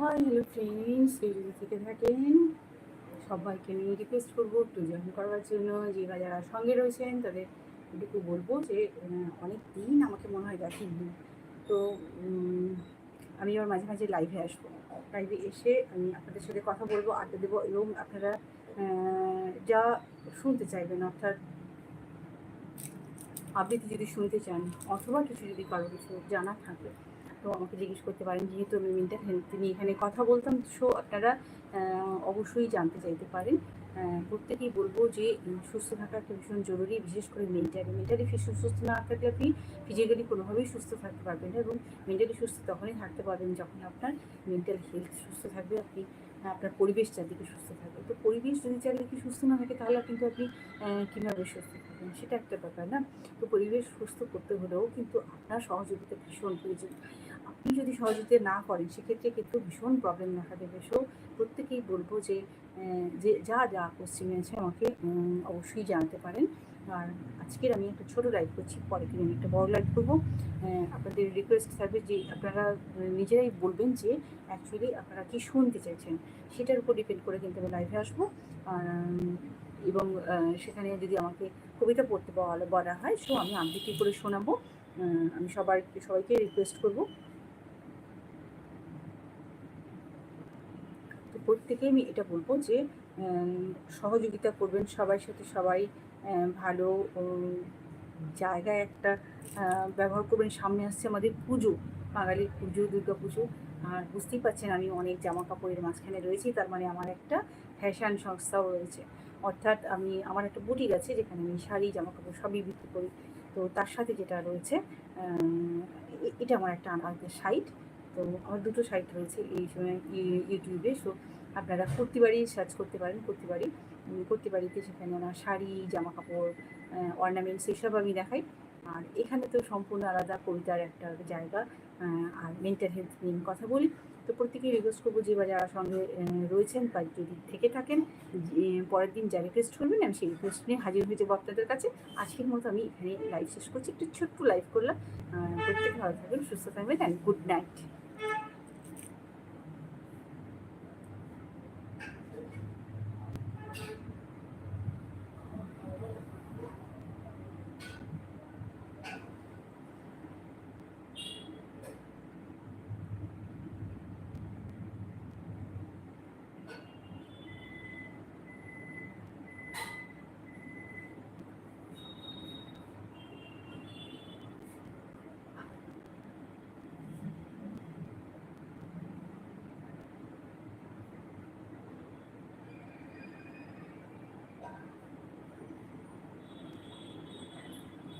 Hi hello friends যদি থেকে থাকেন, সবাইকে আমি রিকোয়েস্ট করব একটু জয়েন করার জন্য। যে যারা সঙ্গে রয়েছেন, তাদের এটুকু বলব যে অনেক দিন আমাকে মনে হয় দেখেননি। তো আমি আবার মাঝে মাঝে লাইভে আসব। লাইভে এসে আমি আপনাদের সাথে কথা বলব, আড্ডা দেবো এবং আপনারা যা শুনতে চাইবেন, অর্থাৎ আবৃত্তি যদি শুনতে চান, অথবা কিছু যদি কারও কিছু জানা থাকে তো আমাকে জিজ্ঞেস করতে পারেন, যেহেতু আমি মেন্টাল হেলথ নিয়ে এখানে কথা বলতাম সো আপনারা অবশ্যই জানতে চাইতে পারেন। প্রত্যেকেই বলব যে সুস্থ থাকা একটা ভীষণ জরুরি, বিশেষ করে মেন্টালি। মেন্টালি সুস্থ না থাকলে আপনি ফিজিক্যালি কোনোভাবেই সুস্থ থাকতে পারবেন না এবং মেন্টালি সুস্থ তখনই থাকতে পারবেন যখন আপনার মেন্টাল হেলথ সুস্থ থাকবে, আপনি, আপনার পরিবেশ চারদিকে সুস্থ থাকবে। তো পরিবেশ যদি চারদিকে সুস্থ না থাকে, তাহলে কিন্তু আপনি কীভাবে সুস্থ থাকবেন, সেটা একটা ব্যাপার না। তো পরিবেশ সুস্থ করতে হলেও কিন্তু আপনার সহযোগিতা ভীষণ প্রয়োজন। আপনি যদি সহযোগিতা না করেন, সেক্ষেত্রে কিন্তু ভীষণ প্রবলেম দেখা দেবে। সো প্রত্যেকেই বলব যে যে, যা যা কোশ্চেন আছে আমাকে অবশ্যই জানাতে পারেন। আর আজকের আমি একটা ছোটো লাইভ করছি পরে কিন্তু আমি একটা বড় লাইভ করব। আপনাদের রিকোয়েস্ট থাকবে যে, আপনারা নিজেরাই বলবেন যে অ্যাকচুয়ালি আপনারা কি শুনতে চাইছেন? সেটার উপর ডিপেন্ড করে কিন্তু আমি লাইভে আসব। এবং সেখানে যদি আমাকে কবিতা পড়তে বলা বলা হয় সো আমি আবৃত্তি করে শোনাবো? আমি সবার, সবাইকে রিকোয়েস্ট করব। তো প্রত্যেকে আমি এটা বলব যে সহযোগিতা করবেন সবার সাথে সবাই ভালো জায়গায় একটা ব্যবহার করবেন। সামনে আসছে আমাদের পুজো, বাঙালির পুজো, দুর্গা পুজো। আর বুঝতেই পারছেন আমি অনেক জামা কাপড়ের মাঝখানে রয়েছি, তার মানে আমার একটা ফ্যাশন সংস্থাও রয়েছে। অর্থাৎ আমি, আমার একটা বুটিক আছে যেখানে আমি শাড়ি জামা কাপড় সবই বিক্রি করি। তো তার সাথে যেটা রয়েছে এটা আমার একটা আলাদা সাইট তো আমার দুটো সাইট রয়েছে এই সময় ইউ- ইউটিউবে সো আপনারা কুর্তিবাড়ি সার্চ করতে পারেন, কুর্তিবাড়ি। কুর্তিবাড়িতে সেখানে আমার শাড়ি জামা কাপড় অর্নামেন্টস এসব আমি দেখাই। আর এখানে তো সম্পূর্ণ আলাদা কবিতার একটা জায়গা আর মেন্টাল হেলথ নিয়ে কথা বলি। তো প্রত্যেকেই রিকোয়েস্ট করব যে যারা সঙ্গে রয়েছেন বা যদি থেকে থাকেন পরের দিন যা রিকোয়েস্ট করবেন, আমি সেই রিকোয়েস্ট নিয়ে হাজির হয়ে যাব আপনাদের কাছে। আজকের মতো আমি এখানে লাইভ শেষ করছি। একটু ছোট্ট লাইভ করলাম। প্রত্যেকে ভালো থাকবেন, সুস্থ থাকবেন অ্যান্ড গুড নাইট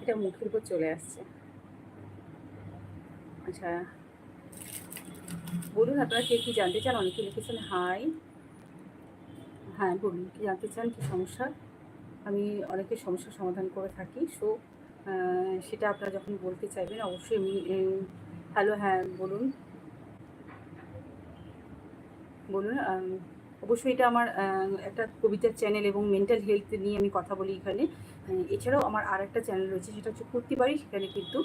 এটা মুখের উপর চলে আসছে। আচ্ছা বলুন আপনারা কে কি জানতে চান? অনেকে লিখেছেন, হাই। হ্যাঁ বলুন, কি জানতে চান? কি সমস্যা? আমি অনেকের সমস্যার সমাধান করে থাকি। সো সেটা আপনারা যখন বলতে চাইবেন, অবশ্যই আমি হ্যালো হ্যাঁ বলুন। বলুন অবশ্যই এটা আমার একটা কবিতার চ্যানেল এবং মেন্টাল হেলথ নিয়ে আমি কথা বলি এখানে। এছাড়াও আমার আর একটা চ্যানেল রয়েছে, সেটা হচ্ছে কুর্তি বাড়ি। সেখানে কিন্তু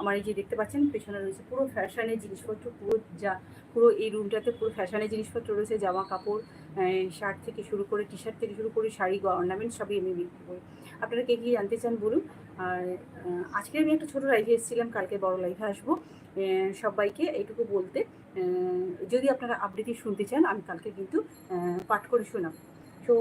আমার এই যে দেখতে পাচ্ছেন, পেছনে রয়েছে পুরো ফ্যাশনের জিনিসপত্র, পুরো যা, পুরো এই রুমটাতে পুরো ফ্যাশনের জিনিসপত্র রয়েছে, জামা কাপড় শার্ট থেকে শুরু করে টি শার্ট থেকে শুরু করে শাড়ি অর্নামেন্ট সবই আমি বিক্রি করি। আপনারা কে কী জানতে চান বলুন? আর আজকে আমি একটা ছোটো লাইভে এসেছিলাম, কালকে বড় লাইভে আসব। সবাইকে এইটুকু বলতে যদি আপনারা আবৃত্তি শুনতে চান, আমি কালকে কিন্তু পাঠ করে শোনাব। তো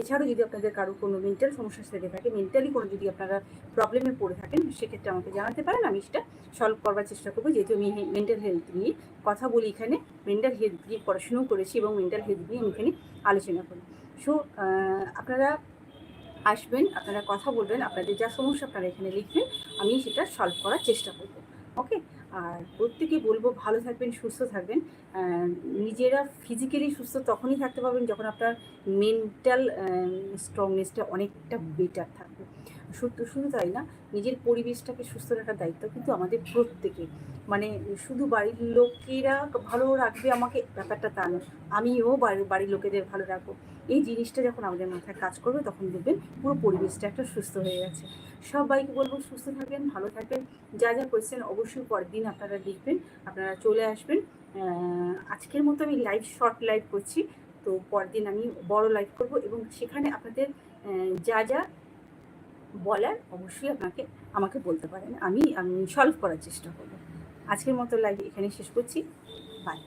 এছাড়াও যদি আপনাদের কারও কোনো মেন্টাল সমস্যা থেকে থাকে মেন্টালি কোনো যদি আপনারা প্রবলেমে পড়ে থাকেন, সেক্ষেত্রে আমাকে জানাতে পারেন, আমি সেটা সলভ করবার চেষ্টা করব। যেহেতু আমি মেন্টাল হেলথ নিয়ে কথা বলি এখানে মেন্টাল হেলথ নিয়ে পড়াশুনোও করেছি এবং মেন্টাল হেলথ নিয়ে আমি এখানে আলোচনা করি। সো আপনারা আসবেন, আপনারা কথা বলবেন, আপনাদের যা সমস্যা আপনারা এখানে লিখবেন, আমি সেটা সলভ করার চেষ্টা করব। ওকে আর প্রত্যেকে বলব ভালো থাকবেন, সুস্থ থাকবেন। নিজেরা ফিজিক্যালি সুস্থ তখনই থাকতে পারবেন যখন আপনার মেন্টাল স্ট্রংনেসটা অনেকটা বেটার থাকবে শুধু তাই না, নিজের পরিবেশটাকে সুস্থ রাখার দায়িত্ব কিন্তু আমাদের প্রত্যেকে মানে শুধু বাড়ির লোকেরা ভালো রাখবে আমাকে ব্যাপারটা তা নয়, আমিও বাড়ির বাড়ির লোকেদের ভালো রাখব। এই জিনিসটা যখন আমাদের মাথায় কাজ করবে তখন দেখবেন পুরো পরিবেশটা একটা সুস্থ হয়ে গেছে। সবাইকে বলব সুস্থ থাকবেন, ভালো থাকবেন। যা যা কোয়েশ্চেন অবশ্যই পরের দিন আপনারা লিখবেন, আপনারা চলে আসবেন। আজকের মতো আমি লাইভ শর্ট লাইভ করছি। তো পরদিন আমি বড় লাইভ করব এবং সেখানে আপনাদের যা যা বলার অবশ্যই আপনাকে, আমাকে বলতে পারেন। আমি আমি সলভ করার চেষ্টা করব। আজকের মতো লাগে এখানে শেষ করছি। বাই